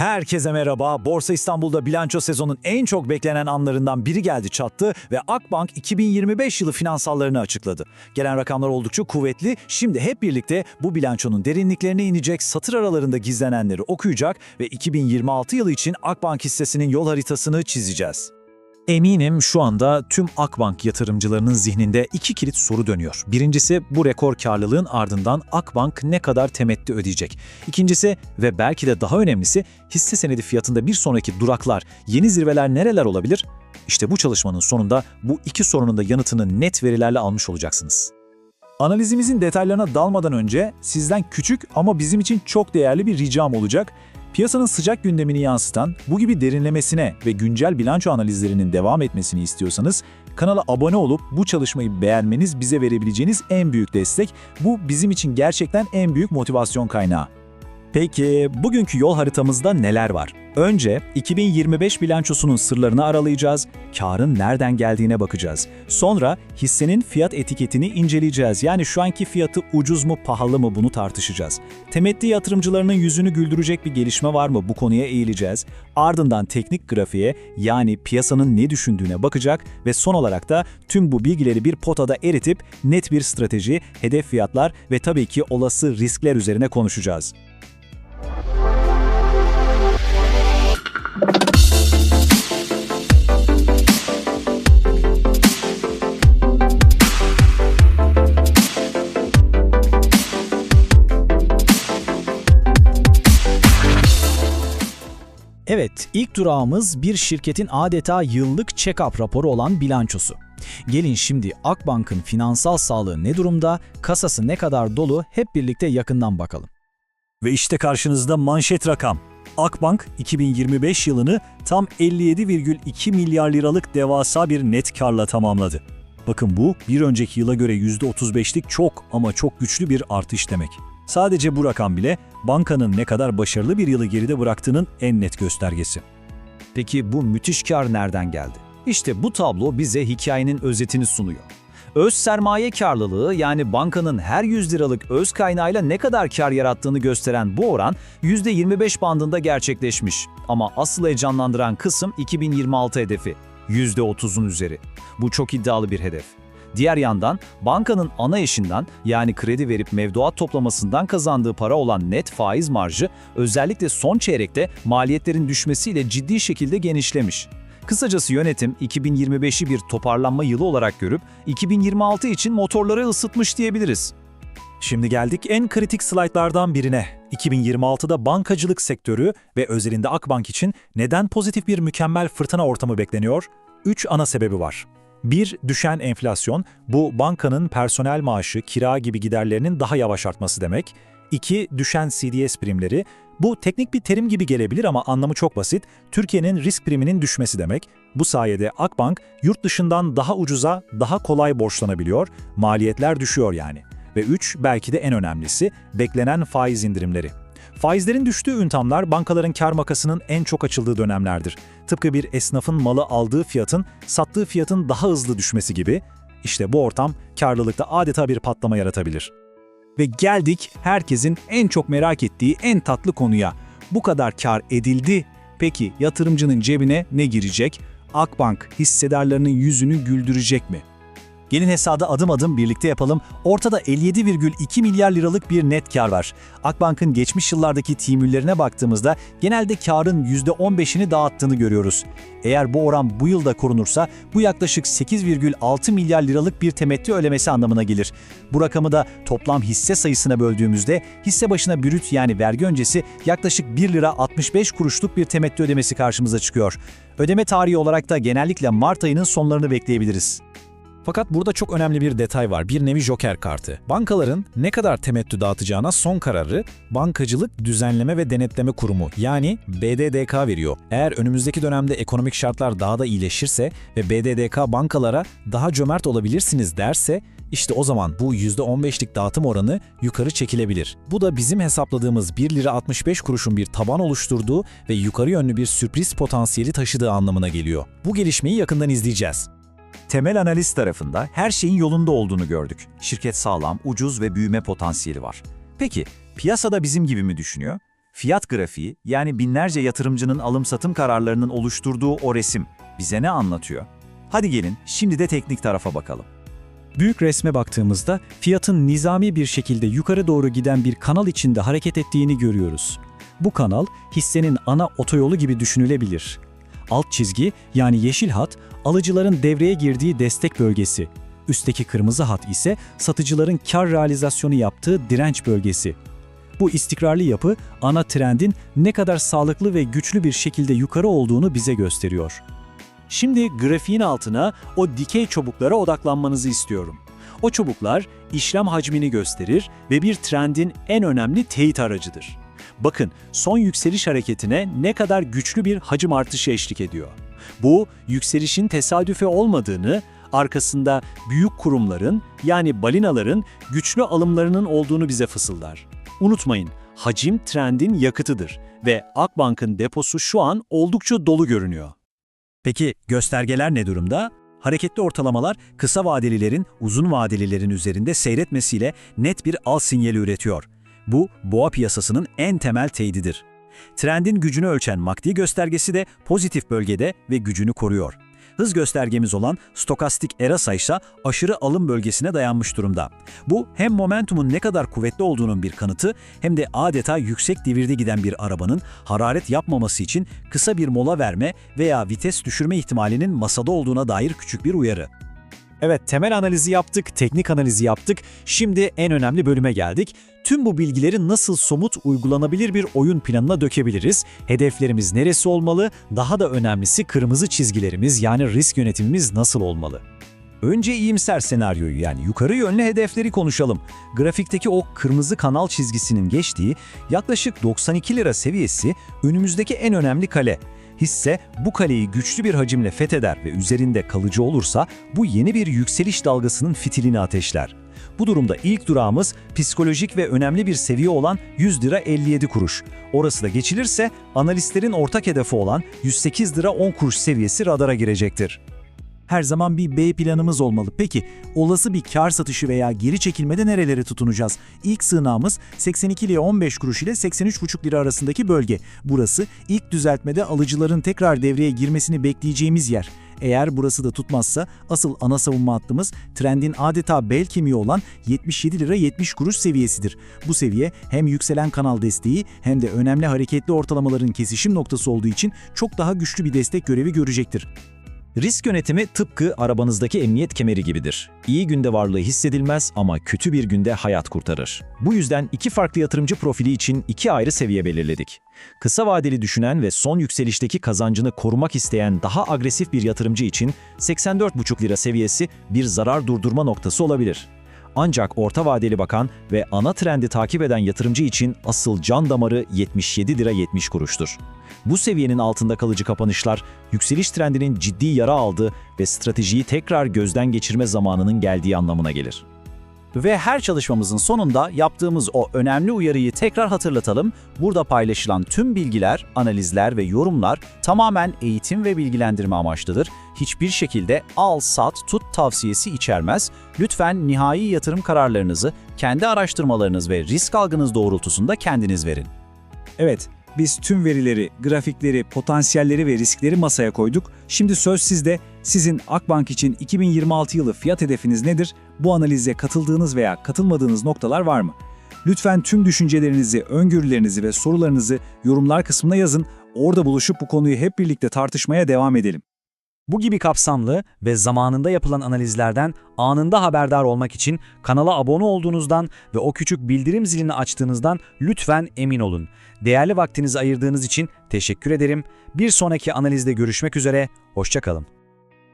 Herkese merhaba. Borsa İstanbul'da bilanço sezonun en çok beklenen anlarından biri geldi çattı ve Akbank 2025 yılı finansallarını açıkladı. Gelen rakamlar oldukça kuvvetli. Şimdi hep birlikte bu bilançonun derinliklerine inecek, satır aralarında gizlenenleri okuyacak ve 2026 yılı için Akbank hissesinin yol haritasını çizeceğiz. Eminim şu anda tüm Akbank yatırımcılarının zihninde iki kilit soru dönüyor. Birincisi bu rekor karlılığın ardından Akbank ne kadar temettü ödeyecek? İkincisi ve belki de daha önemlisi hisse senedi fiyatında bir sonraki duraklar, yeni zirveler nereler olabilir? İşte bu çalışmanın sonunda bu iki sorunun da yanıtını net verilerle almış olacaksınız. Analizimizin detaylarına dalmadan önce sizden küçük ama bizim için çok değerli bir ricam olacak. Piyasanın sıcak gündemini yansıtan, bu gibi derinlemesine ve güncel bilanço analizlerinin devam etmesini istiyorsanız kanala abone olup bu çalışmayı beğenmeniz bize verebileceğiniz en büyük destek. Bu bizim için gerçekten en büyük motivasyon kaynağı. Peki bugünkü yol haritamızda neler var? Önce 2025 bilançosunun sırlarını aralayacağız, karın nereden geldiğine bakacağız. Sonra hissenin fiyat etiketini inceleyeceğiz. Yani şu anki fiyatı ucuz mu pahalı mı bunu tartışacağız. Temettü yatırımcılarının yüzünü güldürecek bir gelişme var mı bu konuya eğileceğiz. Ardından teknik grafiğe yani piyasanın ne düşündüğüne bakacak ve son olarak da tüm bu bilgileri bir potada eritip net bir strateji, hedef fiyatlar ve tabii ki olası riskler üzerine konuşacağız. Evet, ilk durağımız bir şirketin adeta yıllık check-up raporu olan bilançosu. Gelin şimdi Akbank'ın finansal sağlığı ne durumda, kasası ne kadar dolu hep birlikte yakından bakalım. Ve işte karşınızda manşet rakam. Akbank 2025 yılını tam 57,2 milyar liralık devasa bir net karla tamamladı. Bakın bu bir önceki yıla göre %35'lik çok ama çok güçlü bir artış demek. Sadece bu rakam bile bankanın ne kadar başarılı bir yılı geride bıraktığının en net göstergesi. Peki bu müthiş kar nereden geldi? İşte bu tablo bize hikayenin özetini sunuyor. Öz sermaye karlılığı yani bankanın her 100 liralık öz kaynağıyla ne kadar kar yarattığını gösteren bu oran %25 bandında gerçekleşmiş. Ama asıl heyecanlandıran kısım 2026 hedefi. %30'un üzeri. Bu çok iddialı bir hedef. Diğer yandan bankanın ana eşinden yani kredi verip mevduat toplamasından kazandığı para olan net faiz marjı özellikle son çeyrekte maliyetlerin düşmesiyle ciddi şekilde genişlemiş. Kısacası yönetim 2025'i bir toparlanma yılı olarak görüp 2026 için motorları ısıtmış diyebiliriz. Şimdi geldik en kritik slaytlardan birine. 2026'da bankacılık sektörü ve özelinde Akbank için neden pozitif bir mükemmel fırtına ortamı bekleniyor? 3 ana sebebi var. 1. Düşen enflasyon. Bu bankanın personel maaşı, kira gibi giderlerinin daha yavaş artması demek. 2. Düşen CDS primleri. Bu teknik bir terim gibi gelebilir ama anlamı çok basit. Türkiye'nin risk priminin düşmesi demek. Bu sayede Akbank yurt dışından daha ucuza, daha kolay borçlanabiliyor, maliyetler düşüyor yani. Ve 3. Belki de en önemlisi beklenen faiz indirimleri. Faizlerin düştüğü üntamlar bankaların kar makasının en çok açıldığı dönemlerdir. Tıpkı bir esnafın malı aldığı fiyatın sattığı fiyatın daha hızlı düşmesi gibi. İşte bu ortam karlılıkta adeta bir patlama yaratabilir. Ve geldik herkesin en çok merak ettiği en tatlı konuya. Bu kadar kar edildi. Peki yatırımcının cebine ne girecek? Akbank hissedarlarının yüzünü güldürecek mi? Gelin hesabı adım adım birlikte yapalım. Ortada 57,2 milyar liralık bir net kar var. Akbank'ın geçmiş yıllardaki timüllerine baktığımızda genelde karın %15'ini dağıttığını görüyoruz. Eğer bu oran bu yılda korunursa bu yaklaşık 8,6 milyar liralık bir temettü ödemesi anlamına gelir. Bu rakamı da toplam hisse sayısına böldüğümüzde hisse başına brüt yani vergi öncesi yaklaşık 1 lira 65 kuruşluk bir temettü ödemesi karşımıza çıkıyor. Ödeme tarihi olarak da genellikle Mart ayının sonlarını bekleyebiliriz. Fakat burada çok önemli bir detay var. Bir nevi joker kartı. Bankaların ne kadar temettü dağıtacağına son kararı Bankacılık Düzenleme ve Denetleme Kurumu yani BDDK veriyor. Eğer önümüzdeki dönemde ekonomik şartlar daha da iyileşirse ve BDDK bankalara daha cömert olabilirsiniz derse işte o zaman bu %15'lik dağıtım oranı yukarı çekilebilir. Bu da bizim hesapladığımız 1 lira 65 kuruşun bir taban oluşturduğu ve yukarı yönlü bir sürpriz potansiyeli taşıdığı anlamına geliyor. Bu gelişmeyi yakından izleyeceğiz. Temel analiz tarafında her şeyin yolunda olduğunu gördük. Şirket sağlam, ucuz ve büyüme potansiyeli var. Peki, piyasada bizim gibi mi düşünüyor? Fiyat grafiği yani binlerce yatırımcının alım-satım kararlarının oluşturduğu o resim bize ne anlatıyor? Hadi gelin şimdi de teknik tarafa bakalım. Büyük resme baktığımızda fiyatın nizami bir şekilde yukarı doğru giden bir kanal içinde hareket ettiğini görüyoruz. Bu kanal hissenin ana otoyolu gibi düşünülebilir. Alt çizgi yani yeşil hat alıcıların devreye girdiği destek bölgesi. Üstteki kırmızı hat ise satıcıların kar realizasyonu yaptığı direnç bölgesi. Bu istikrarlı yapı ana trendin ne kadar sağlıklı ve güçlü bir şekilde yukarı olduğunu bize gösteriyor. Şimdi grafiğin altına o dikey çubuklara odaklanmanızı istiyorum. O çubuklar işlem hacmini gösterir ve bir trendin en önemli teyit aracıdır. Bakın son yükseliş hareketine ne kadar güçlü bir hacim artışı eşlik ediyor. Bu yükselişin tesadüfe olmadığını, arkasında büyük kurumların yani balinaların güçlü alımlarının olduğunu bize fısıldar. Unutmayın, hacim trendin yakıtıdır ve Akbank'ın deposu şu an oldukça dolu görünüyor. Peki göstergeler ne durumda? Hareketli ortalamalar kısa vadelilerin uzun vadelilerin üzerinde seyretmesiyle net bir al sinyali üretiyor. Bu boğa piyasasının en temel teydidir. Trendin gücünü ölçen MACD göstergesi de pozitif bölgede ve gücünü koruyor. Hız göstergemiz olan stokastik ERASA ise aşırı alım bölgesine dayanmış durumda. Bu hem momentumun ne kadar kuvvetli olduğunun bir kanıtı hem de adeta yüksek devirde giden bir arabanın hararet yapmaması için kısa bir mola verme veya vites düşürme ihtimalinin masada olduğuna dair küçük bir uyarı. Evet, temel analizi yaptık, teknik analizi yaptık. Şimdi en önemli bölüme geldik. Tüm bu bilgileri nasıl somut, uygulanabilir bir oyun planına dökebiliriz? Hedeflerimiz neresi olmalı? Daha da önemlisi kırmızı çizgilerimiz yani risk yönetimimiz nasıl olmalı? Önce iyimser senaryoyu yani yukarı yönlü hedefleri konuşalım. Grafikteki o kırmızı kanal çizgisinin geçtiği yaklaşık 92 lira seviyesi önümüzdeki en önemli kale. Hisse bu kaleyi güçlü bir hacimle fetheder ve üzerinde kalıcı olursa bu yeni bir yükseliş dalgasının fitilini ateşler. Bu durumda ilk durağımız psikolojik ve önemli bir seviye olan 100 lira 57 kuruş. Orası da geçilirse analistlerin ortak hedefi olan 108 lira 10 kuruş seviyesi radara girecektir. Her zaman bir B planımız olmalı. Peki olası bir kar satışı veya geri çekilmede nerelere tutunacağız? İlk sığınağımız 82 lira 15 kuruş ile 83,5 lira arasındaki bölge. Burası ilk düzeltmede alıcıların tekrar devreye girmesini bekleyeceğimiz yer. Eğer burası da tutmazsa asıl ana savunma hattımız trendin adeta bel kemiği olan 77 lira 70 kuruş seviyesidir. Bu seviye hem yükselen kanal desteği hem de önemli hareketli ortalamaların kesişim noktası olduğu için çok daha güçlü bir destek görevi görecektir. Risk yönetimi tıpkı arabanızdaki emniyet kemeri gibidir. İyi günde varlığı hissedilmez ama kötü bir günde hayat kurtarır. Bu yüzden iki farklı yatırımcı profili için iki ayrı seviye belirledik. Kısa vadeli düşünen ve son yükselişteki kazancını korumak isteyen daha agresif bir yatırımcı için 84,5 lira seviyesi bir zarar durdurma noktası olabilir. Ancak orta vadeli bakan ve ana trendi takip eden yatırımcı için asıl can damarı 77 lira 70 kuruştur. Bu seviyenin altında kalıcı kapanışlar, yükseliş trendinin ciddi yara aldığı ve stratejiyi tekrar gözden geçirme zamanının geldiği anlamına gelir. Ve her çalışmamızın sonunda yaptığımız o önemli uyarıyı tekrar hatırlatalım. Burada paylaşılan tüm bilgiler, analizler ve yorumlar tamamen eğitim ve bilgilendirme amaçlıdır. Hiçbir şekilde al, sat, tut tavsiyesi içermez. Lütfen nihai yatırım kararlarınızı kendi araştırmalarınız ve risk algınız doğrultusunda kendiniz verin. Evet, biz tüm verileri, grafikleri, potansiyelleri ve riskleri masaya koyduk. Şimdi söz sizde. Sizin Akbank için 2026 yılı fiyat hedefiniz nedir? Bu analize katıldığınız veya katılmadığınız noktalar var mı? Lütfen tüm düşüncelerinizi, öngörülerinizi ve sorularınızı yorumlar kısmına yazın. Orada buluşup bu konuyu hep birlikte tartışmaya devam edelim. Bu gibi kapsamlı ve zamanında yapılan analizlerden anında haberdar olmak için kanala abone olduğunuzdan ve o küçük bildirim zilini açtığınızdan lütfen emin olun. Değerli vaktinizi ayırdığınız için teşekkür ederim. Bir sonraki analizde görüşmek üzere, hoşçakalın.